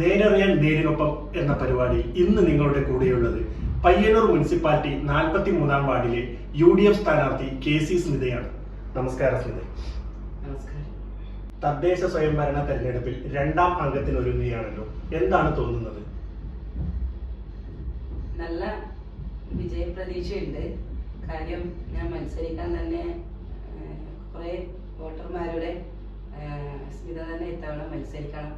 നേരറിയാൻ നേരിനൊപ്പം എന്ന പരിപാടി ഇന്ന് നിങ്ങളുടെ കൂടെയുള്ളത് പയ്യന്നൂർ മുനിസിപ്പാലിറ്റി നാൽപ്പത്തി മൂന്നാം വാർഡിലെ യു ഡി എഫ് സ്ഥാനാർത്ഥി കെ സി സ്മിതയാണ്. നമസ്കാരം സ്മിത. തദ്ദേശ സ്വയംഭരണ തെരഞ്ഞെടുപ്പിൽ രണ്ടാം അംഗത്തിന് ഒരുങ്ങുകയാണല്ലോ. എന്താണ് തോന്നുന്നത്? നല്ല വിജയപ്രതീക്ഷയുണ്ട്. കാര്യം ഞാൻ മത്സരിക്കാൻ തന്നെ കുറേ വോട്ടർമാരുടെ സ്മിത തന്നെ ഇത്തവണ മത്സരിക്കണം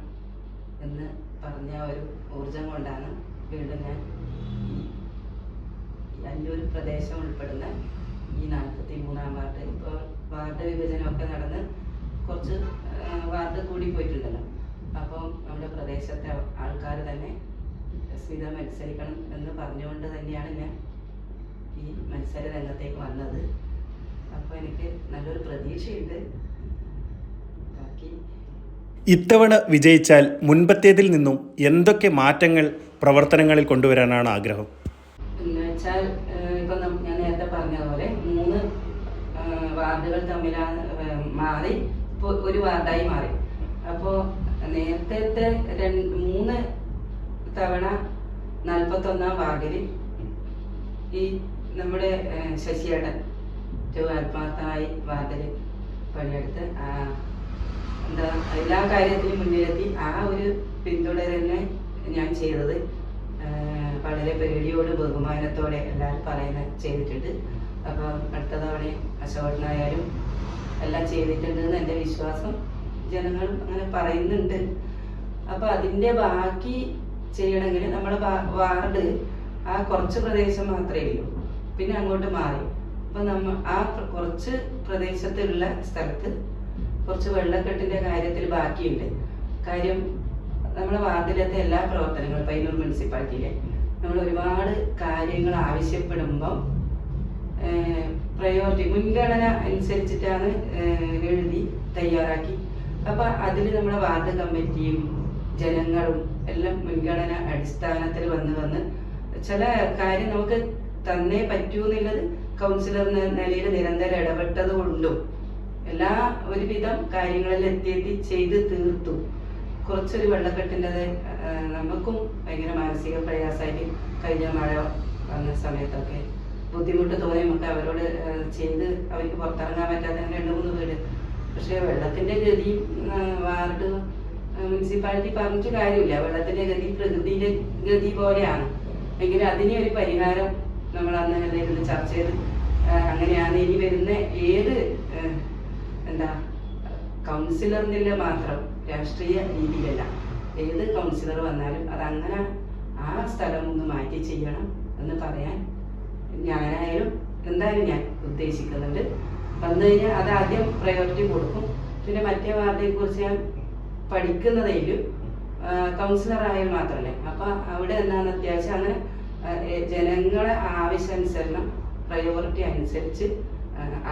എന്ന് പറഞ്ഞ ഒരു ഊർജം കൊണ്ടാണ് വീണ്ടും ഞാൻ ഈ അല്ലൂർ പ്രദേശം ഉൾപ്പെടുന്ന ഈ നാൽപ്പത്തി മൂന്നാം വാർഡ്. ഇപ്പോൾ വാർഡ് വിഭജനമൊക്കെ നടന്ന് കുറച്ച് വാർഡ് കൂടി പോയിട്ടുണ്ടല്ലോ. അപ്പോൾ നമ്മുടെ പ്രദേശത്തെ ആൾക്കാർ തന്നെ സ്മിത മത്സരിക്കണം എന്ന് പറഞ്ഞുകൊണ്ട് തന്നെയാണ് ഞാൻ ഈ മത്സര രംഗത്തേക്ക് വന്നത്. അപ്പോൾ എനിക്ക് നല്ലൊരു പ്രതീക്ഷയുണ്ട്. ബാക്കി ഇത്തവണ വിജയിച്ചാൽ മുൻപത്തേതിൽ നിന്നും എന്തൊക്കെ മാറ്റങ്ങൾ പ്രവർത്തനങ്ങളിൽ കൊണ്ടുവരാനാണ് ആഗ്രഹം? എന്ന് വെച്ചാൽ ഇപ്പൊ ഞാൻ നേരത്തെ പറഞ്ഞതുപോലെ മൂന്ന് വാർഡുകൾ ഏഹ്, മാറി ഇപ്പോൾ ഒരു വാർഡായി മാറി. അപ്പോൾ നേരത്തെ രണ്ട് മൂന്ന് തവണ നാൽപ്പത്തൊന്നാം വാർഡിൽ ഈ നമ്മുടെ ശശിയേട്ടൻ ഏറ്റവും ആത്മാർത്ഥമായി വാർഡിൽ പണിയെടുത്ത് എന്താ എല്ലാ കാര്യത്തിലും മുന്നിലെത്തി. ആ ഒരു പിന്തുണ തന്നെ ഞാൻ ചെയ്തത്. വളരെ പേടിയോട് ബഹുമാനത്തോടെ എല്ലാവരും പറയുന്ന ചെയ്തിട്ടുണ്ട്. അപ്പം അടുത്ത തവണ അശോകനായാലും എല്ലാം ചെയ്തിട്ടുണ്ട് എന്ന് എന്റെ വിശ്വാസം ജനങ്ങൾ അങ്ങനെ പറയുന്നുണ്ട്. അപ്പം അതിന്റെ ബാക്കി ചെയ്യണമെങ്കിൽ നമ്മുടെ വാർഡ് ആ കുറച്ച് പ്രദേശം മാത്രമേ ഉള്ളൂ. പിന്നെ അങ്ങോട്ട് മാറി. അപ്പം നമ്മൾ ആ കുറച്ച് പ്രദേശത്തുള്ള സ്ഥലത്ത് കുറച്ച് വെള്ളക്കെട്ടിന്റെ കാര്യത്തിൽ ബാക്കിയുണ്ട്. കാര്യം നമ്മുടെ വാർഡിലത്തെ എല്ലാ പ്രവർത്തനങ്ങളും പയ്യന്നൂർ മുനിസിപ്പാലിറ്റിയിലെ നമ്മൾ ഒരുപാട് കാര്യങ്ങൾ ആവശ്യപ്പെടുമ്പം പ്രയോറിറ്റി മുൻഗണന അനുസരിച്ചിട്ടാണ് എഴുതി തയ്യാറാക്കി. അപ്പൊ അതിൽ നമ്മുടെ വാർഡ് കമ്മിറ്റിയും ജനങ്ങളും എല്ലാം മുൻഗണന അടിസ്ഥാനത്തിൽ വന്ന് വന്ന് ചില കാര്യം നമുക്ക് തന്നേ പറ്റൂ എന്നുള്ളത് കൗൺസിലർ നിലയിൽ നിരന്തരം ഇടപെട്ടത് കൊണ്ടും എല്ലാ ഒരുവിധം കാര്യങ്ങളിൽ എത്തിയെത്തി ചെയ്ത് തീർത്തു. കുറച്ചൊരു വെള്ളക്കെട്ടിന്റെത് നമുക്കും ഭയങ്കര മാനസിക പ്രയാസമായിട്ട് കഴിഞ്ഞ മഴ വന്ന സമയത്തൊക്കെ. ബുദ്ധിമുട്ട് തോന്നി നമുക്ക് അവരോട് ചെയ്ത് അവർക്ക് പുറത്തിറങ്ങാൻ അങ്ങനെ രണ്ട് മൂന്ന് വീട്. പക്ഷേ വെള്ളത്തിന്റെ ഗതി വാർഡ് മുനിസിപ്പാലിറ്റി പറഞ്ഞിട്ട് കാര്യമില്ല. വെള്ളത്തിന്റെ ഗതി പ്രകൃതിയുടെ ഗതി പോലെയാണ്. എങ്കിലും അതിനെ ഒരു പരിഹാരം നമ്മൾ അന്ന് ഇരുന്ന് ചർച്ച ചെയ്ത്. അങ്ങനെയാണ് ഇനി വരുന്ന ഏത് എന്താ? കൗൺസിലറിനില്ല മാത്രം രാഷ്ട്രീയ രീതിയിലല്ല ഏത് കൗൺസിലർ വന്നാലും അത് അങ്ങനെ ആ സ്ഥലം ഒന്ന് മാറ്റി ചെയ്യണം എന്ന് പറയാൻ ഞാനായാലും എന്തായാലും ഞാൻ ഉദ്ദേശിക്കുന്നുണ്ട്. വന്നു കഴിഞ്ഞാൽ അത് ആദ്യം പ്രയോറിറ്റി കൊടുക്കും. പിന്നെ മറ്റേ വാർഡിനെ കുറിച്ച് ഞാൻ പഠിക്കുന്നതെങ്കിലും കൗൺസിലറായാൽ മാത്രമല്ലേ. അപ്പൊ അവിടെ എന്താണ് അത്യാവശ്യം? അങ്ങനെ ജനങ്ങളെ ആവശ്യാനുസരണം പ്രയോറിറ്റി അനുസരിച്ച്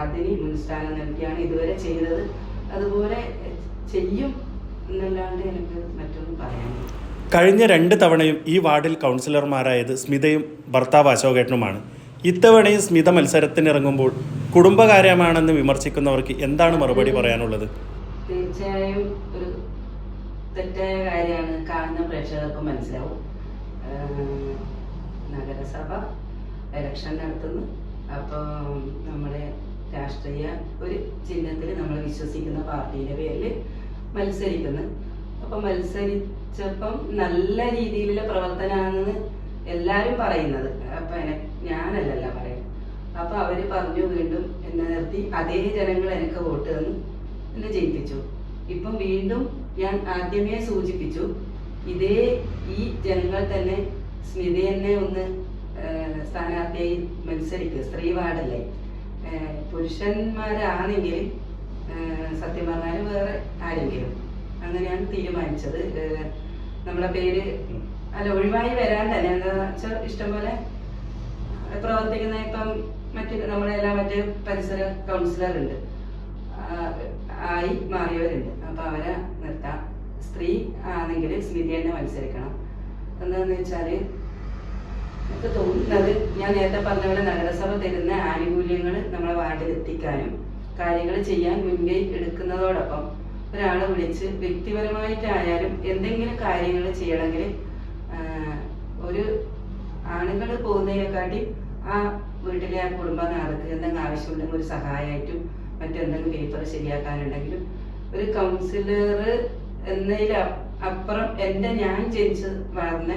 അതിന് മുൻസ്ഥാനം നൽകിയാണ് ഇതുവരെ ചെയ്തത്. അതുപോലെ ചെയ്യും എന്നല്ലാണ്ട് എനിക്ക് മറ്റൊന്നും പറയാനില്ല. കഴിഞ്ഞ രണ്ട് തവണയും ഈ വാർഡിൽ കൗൺസിലർമാരായത് സ്മിതയും ഭർത്താവ് അശോകേട്ടനുമാണ്. ഇത്തവണയും സ്മിത മത്സരത്തിനിറങ്ങുമ്പോൾ കുടുംബകാര്യമാണെന്ന് വിമർശിക്കുന്നവർക്ക് എന്താണ് മറുപടി പറയാനുള്ളത്? തീർച്ചയായും ഒരു തെറ്റായ കാര്യമാണ് കാണുന്ന പ്രേക്ഷകർക്ക് മനസ്സിലാവും. നഗരസഭ ഇലക്ഷൻ നടത്തുന്നു. അപ്പോൾ നമ്മുടെ രാഷ്ട്രീയ ഒരു ചിഹ്നത്തിൽ നമ്മൾ വിശ്വസിക്കുന്ന പാർട്ടിയുടെ പേരിൽ മത്സരിക്കുന്നു. അപ്പം മത്സരിച്ചപ്പം നല്ല രീതിയിലുള്ള പ്രവർത്തനമാണെന്ന് എല്ലാവരും പറയുന്നത്. അപ്പം എന- ഞാനല്ലല്ല പറയാം അപ്പൊ അവർ പറഞ്ഞു വീണ്ടും എന്നെ നിർത്തി അതേ ജനങ്ങൾ എനിക്ക് വോട്ട് തന്നു എന്നെ ജയിപ്പിച്ചു. ഇപ്പം വീണ്ടും ഞാൻ ആദ്യമേ സൂചിപ്പിച്ചു ഇതേ ഈ ജനങ്ങൾ തന്നെ സ്മിതയെന്നെ ഒന്ന് സ്ഥാനാർത്ഥിയായി മത്സരിക്കുക. സ്ത്രീ വാർഡല്ലേ പുരുഷന്മാരാണെങ്കിൽ സത്യം പറഞ്ഞാൽ വേറെ ആരെങ്കിലും. അങ്ങനെയാണ് തീരുമാനിച്ചത്. നമ്മളെ പേര് അല്ല ഒഴിവായി വരാൻ തന്നെ. എന്താ വെച്ചാൽ ഇഷ്ടംപോലെ പ്രവർത്തിക്കുന്ന ഇപ്പം മറ്റ് നമ്മളെല്ലാം മറ്റ് പരിസര കൗൺസിലർ ഉണ്ട് ആയി മാറിയവരുണ്ട്. അപ്പൊ അവരെ നിർത്താം. സ്ത്രീ ആണെങ്കിൽ സ്മിതി തന്നെ മത്സരിക്കണം. എന്താന്ന് വെച്ചാൽ എനിക്ക് തോന്നുന്നത് ഞാൻ നേരത്തെ പറഞ്ഞ പോലെ നഗരസഭ തരുന്ന ആനുകൂല്യങ്ങൾ നമ്മളെ വാർഡിൽ എത്തിക്കാനും കാര്യങ്ങൾ ചെയ്യാൻ മുൻകൈ എടുക്കുന്നതോടൊപ്പം ഒരാളെ വിളിച്ച് വ്യക്തിപരമായിട്ടായാലും എന്തെങ്കിലും കാര്യങ്ങൾ ചെയ്യണമെങ്കിൽ ഒരു ആണുങ്ങൾ പോകുന്നതിനെക്കാട്ടി ആ വീട്ടിലെ ആ കുടുംബനാഥക്ക് എന്തെങ്കിലും ആവശ്യമുണ്ടെങ്കിൽ ഒരു സഹായമായിട്ടും മറ്റെന്തെങ്കിലും പേപ്പർ ശരിയാക്കാനുണ്ടെങ്കിലും ഒരു കൗൺസിലർ എന്നതിൽ അപ്പുറം എന്റെ ഞാൻ ജനിച്ച് വളർന്ന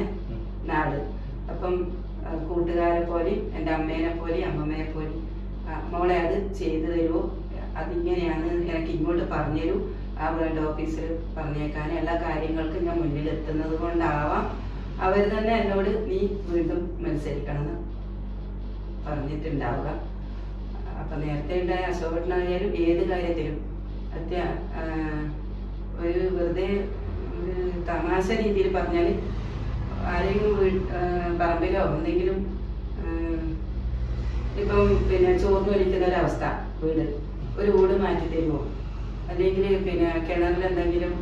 നാട്. അപ്പം കൂട്ടുകാരെ പോലെയും എന്റെ അമ്മേനെ പോലെയും അമ്മമ്മയെ പോലെയും. മോളെ അത് ചെയ്തു തരുമോ അതിങ്ങനെയാണ് എനിക്ക് ഇങ്ങോട്ട് പറഞ്ഞു തരൂ ആ വേൾഡ് ഓഫീസിൽ പറഞ്ഞേക്കാൻ എല്ലാ കാര്യങ്ങൾക്കും ഞാൻ മുന്നിൽ എത്തുന്നത് കൊണ്ടാവാം. അവർ തന്നെ എന്നോട് നീ വീണ്ടും മത്സരിക്കണമെന്ന് പറഞ്ഞിട്ടുണ്ടാവുക. അപ്പൊ നേരത്തെ ഉണ്ടായ അശോകനായാലും ഏത് കാര്യത്തിലും അത്യ ഒരു വെറുതെ ഒരു തമാശ രീതിയിൽ പറഞ്ഞാൽ ആരെങ്കിലും പറമ്പിലോ എന്തെങ്കിലും ഇപ്പം പിന്നെ ചോർന്ന് വലിക്കുന്ന ഒരവസ്ഥ വീട് ഒരു വീട് മാറ്റി തരുമോ? അല്ലെങ്കിൽ പിന്നെ കിണറിൽ എന്തെങ്കിലും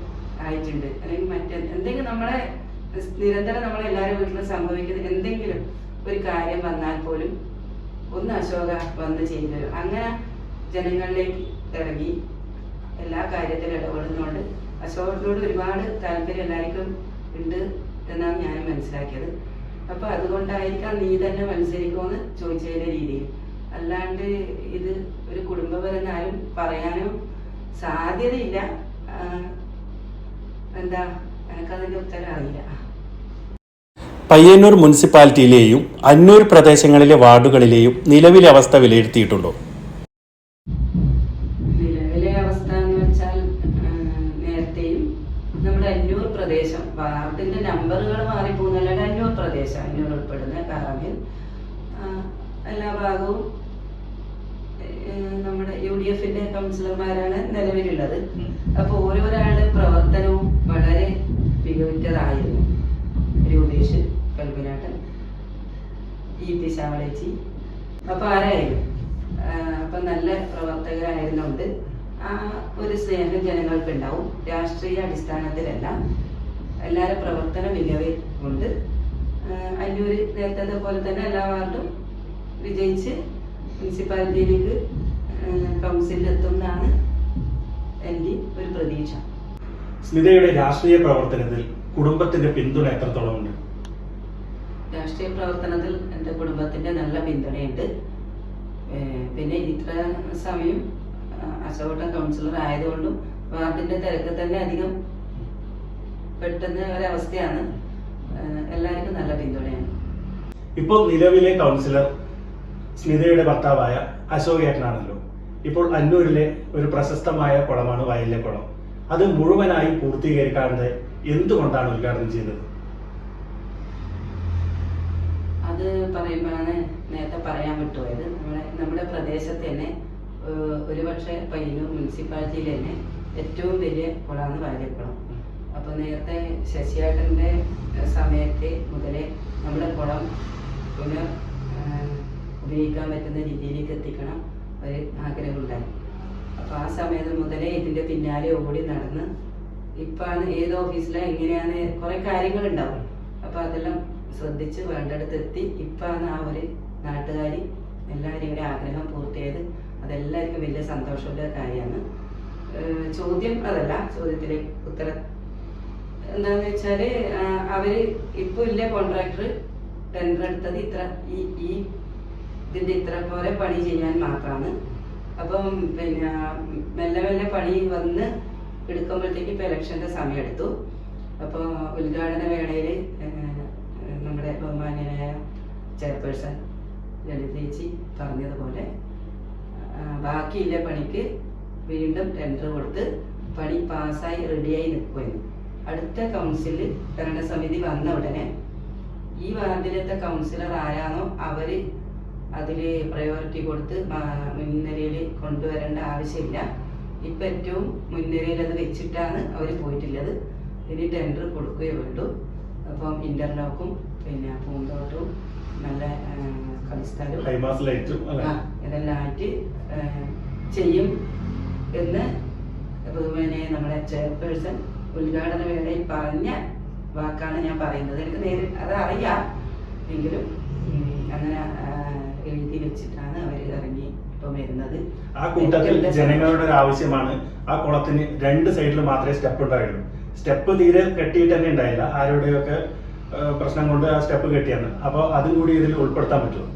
ആയിട്ടുണ്ട് അല്ലെങ്കിൽ മറ്റേ എന്തെങ്കിലും നമ്മളെ നിരന്തരം നമ്മളെ നമ്മളെല്ലാവരും വീട്ടിലും സംഭവിക്കുന്ന എന്തെങ്കിലും ഒരു കാര്യം വന്നാൽ പോലും ഒന്ന് അശോക വന്ന് ചെയ്തു തരും. അങ്ങനെ ജനങ്ങളിലേക്ക് ഇറങ്ങി എല്ലാ കാര്യത്തിലും ഇടപെടുന്നുണ്ട് അശോകനോട് ഒരുപാട് താല്പര്യം എല്ലാവർക്കും ഉണ്ട്. എന്നാണ് ഞാൻ മനസ്സിലാക്കിയത്. അപ്പൊ അതുകൊണ്ടായിരിക്കാം നീ തന്നെ മത്സരിക്കുമെന്ന് ചോദിച്ചതിന്റെ രീതിയിൽ. അല്ലാണ്ട് ഇത് ഒരു കുടുംബപരം പറയാനും സാധ്യതയില്ല. എന്താ എനിക്കതിന്റെ ഉത്തരം അറിയില്ല പയ്യന്നൂർ മുനിസിപ്പാലിറ്റിയിലെയും അന്നൂർ പ്രദേശങ്ങളിലെ വാർഡുകളിലെയും നിലവിലെ അവസ്ഥ വിലയിരുത്തിയിട്ടുണ്ടോ? അന്നൂർ പ്രദേശം വാർഡിന്റെ നമ്പറുകൾ മാറിപ്പോകുന്നല്ലാണ്ട് അന്നൂർ പ്രദേശം അന്നൂർ ഉൾപ്പെടുന്ന കാറാമിൽ എല്ലാ ഭാഗവും നമ്മുടെ യു ഡി എഫിന്റെ കൗൺസിലർമാരാണ് നിലവിലുള്ളത്. അപ്പൊ ഓരോരാളുടെ പ്രവർത്തനവും വളരെ മികവിറ്റതായിരുന്നു. രൂപേഷ് കൽബിനാട്ടൻ ഇ പി ശാമളേച്ചി അപ്പൊ ആരായാലും അപ്പൊ നല്ല പ്രവർത്തകരായിരുന്നുകൊണ്ട് ആ ഒരു സ്നേഹം ജനങ്ങൾക്ക് ഉണ്ടാവും രാഷ്ട്രീയ അടിസ്ഥാനത്തിലല്ല. എല്ലാവരും പ്രവർത്തന മികവ് കൊണ്ട് അന്നൂര് നേരത്തെ പോലെ തന്നെ എല്ലാ വാർഡും വിജയിച്ച് മുനിസിപ്പാലിറ്റിയിലേക്ക് എന്നാണ് എന്റെ ഒരു പ്രതീക്ഷ. സ്മിതയുടെ രാഷ്ട്രീയ പ്രവർത്തനത്തിൽ കുടുംബത്തിന്റെ പിന്തുണ എത്രത്തോളം ഉണ്ട്? രാഷ്ട്രീയ പ്രവർത്തനത്തിൽ എന്റെ കുടുംബത്തിന്റെ നല്ല പിന്തുണയുണ്ട്. പിന്നെ ഇത്ര സമയം അശോകട്ടൻ കൗൺസിലർ ആയതുകൊണ്ടും വാർഡിന്റെ തിരക്ക് തന്നെ അധികം പെട്ടെന്ന് ഒരവസ്ഥയാണ്. എല്ലാവർക്കും നല്ല പിന്തുണയാണ്. ഇപ്പോൾ നിലവിലെ കൗൺസിലർ സ്മിതയുടെ ഭർത്താവായ അശോക് ഏട്ടനാണല്ലോ ഇപ്പോൾ അന്നൂരിലെ ഒരു പ്രശസ്തമായ കുളമാണ് വയലിലെ കുളം അത് മുഴുവനായി പൂർത്തീകരിക്കാതെ എന്തുകൊണ്ടാണ് ഉദ്ഘാടനം ചെയ്തത്? അത് പറയുമ്പോഴാണ് നേരത്തെ പറയാൻ വിട്ടുപോയത്. നമ്മുടെ നമ്മുടെ പ്രദേശത്ത് തന്നെ ഒരുപക്ഷെ പയ്യന്നൂർ മുനിസിപ്പാലിറ്റിയിൽ തന്നെ ഏറ്റവും വലിയ കുളമാണ് വാര്യക്കുളം അപ്പോൾ നേരത്തെ ശശിയാട്ടന്റെ സമയത്ത് മുതലേ നമ്മുടെ കുളം പിന്നെ ഉപയോഗിക്കാൻ പറ്റുന്ന രീതിയിലേക്ക് എത്തിക്കണം ഒരു ആഗ്രഹമുണ്ടായി. അപ്പോൾ ആ സമയത്ത് മുതലേ ഇതിന്റെ പിന്നാലെ ഓടി നടന്ന് ഇപ്പാണ് ഏത് ഓഫീസിലാണ് എങ്ങനെയാണ് കുറേ കാര്യങ്ങൾ ഉണ്ടാവും അപ്പൊ അതെല്ലാം ശ്രദ്ധിച്ച് വേണ്ടടുത്ത് എത്തി ഇപ്പാണ് ആ ഒരു നാട്ടുകാരി എല്ലാവരും ആഗ്രഹം പൂർത്തിയായത്. അതെല്ലാവർക്കും വലിയ സന്തോഷമുള്ള കാര്യമാണ്. ചോദ്യം അതല്ല ചോദ്യത്തിലെ ഉത്തരം. എന്താന്ന് വെച്ചാൽ അവർ ഇപ്പൊ ഇല്ല കോൺട്രാക്ടർ ടെൻഡർ എടുത്തത് ഇത്ര ഈ ഈ ഇതിന്റെ ഇത്ര പോലെ പണി ചെയ്യാൻ മാത്രമാണ് അപ്പം പിന്നെ മെല്ലെ മെല്ലെ പണി വന്ന് എടുക്കുമ്പോഴത്തേക്ക് ഇപ്പൊ ഇലക്ഷന്റെ സമയം എടുത്തു അപ്പോൾ ഉദ്ഘാടന വേളയിൽ നമ്മുടെ ബഹുമാന്യനായ ചെയർപേഴ്സൺ ലളിത ചേച്ചി പറഞ്ഞതുപോലെ ബാക്കിയില്ല പണിക്ക് വീണ്ടും ടെൻഡർ കൊടുത്ത് പണി പാസ്സായി റെഡിയായി നിൽക്കുമായിരുന്നു അടുത്ത കൗൺസിലിൽ ഭരണസമിതി വന്ന ഉടനെ ഈ വാർഡിലത്തെ കൗൺസിലർ ആരാണോ അവർ അതിൽ പ്രയോറിറ്റി കൊടുത്ത് മുൻനിരയിൽ കൊണ്ടുവരേണ്ട ആവശ്യമില്ല. ഇപ്പം ഏറ്റവും മുൻനിരയിൽ അത് വെച്ചിട്ടാണ് അവർ പോയിട്ടുള്ളത്. ഇനി ടെൻഡർ കൊടുക്കുകയേ വേണ്ടൂ അപ്പം ഇന്റർലോക്കും പിന്നെ പൂന്തോട്ടവും നല്ല ഇതെല്ലാം ആയിട്ട് ചെയ്യും എന്ന് ബഹുമാനെ നമ്മുടെ ചെയർപേഴ്സൺ ഉദ്ഘാടന വേളയിൽ പറഞ്ഞ വാക്കാണ് ഞാൻ പറയുന്നത്. എനിക്ക് നേരിൽ അത് അറിയാം. എങ്കിലും അങ്ങനെ എഴുതി വെച്ചിട്ടാണ് അവർ ഇറങ്ങി ഇപ്പം വരുന്നത്. ആ കൂട്ടത്തിൽ ജനങ്ങളുടെ ഒരു ആവശ്യമാണ്. ആ കുളത്തിന് രണ്ട് സൈഡിൽ മാത്രമേ സ്റ്റെപ്പ് ഉണ്ടായുള്ളൂ. സ്റ്റെപ്പ് തീരെ കെട്ടിയിട്ട് തന്നെ ഉണ്ടായില്ല. ആരുടെയൊക്കെ പ്രശ്നം കൊണ്ട് ആ സ്റ്റെപ്പ് കെട്ടിയാണ് അപ്പോൾ അതും കൂടി ഇതിൽ ഉൾപ്പെടുത്താൻ പറ്റുമോ?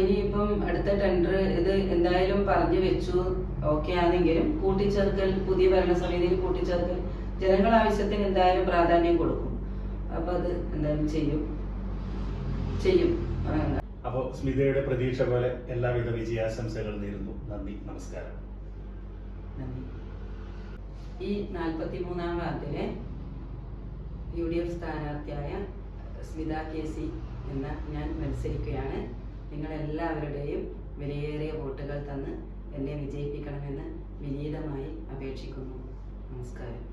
ഇനിയിപ്പം അടുത്ത ടെൻഡർ ഇത് എന്തായാലും പറഞ്ഞു വെച്ചു. ഓക്കെ ആണെങ്കിലും കൂട്ടിച്ചേർക്കൽ പുതിയ ഭരണസമിതിയിൽ കൂട്ടിച്ചേർക്കൽ ജനങ്ങൾ ആവശ്യത്തിന് എന്തായാലും പ്രാധാന്യം കൊടുക്കും. അപ്പൊ അത് എന്തായാലും ചെയ്യും. ചെയ്യും. അപ്പോൾ സ്മിതയുടെ പ്രതീക്ഷ പോലെ എല്ലാവിധ വിജയാശംസകൾ നേരുന്നു. നന്ദി. നമസ്കാരം. ഈ നാൽപ്പത്തി മൂന്നാം വാർഡിലെ യു ഡി എഫ് സ്ഥാനാർത്ഥിയായ സ്മിത കെ സി എന്ന ഞാൻ മത്സരിക്കുകയാണ്. നിങ്ങളെല്ലാവരുടെയും വിലയേറിയ വോട്ടുകൾ തന്ന് എന്നെ വിജയിപ്പിക്കണമെന്ന് വിനീതമായി അപേക്ഷിക്കുന്നു. നമസ്കാരം.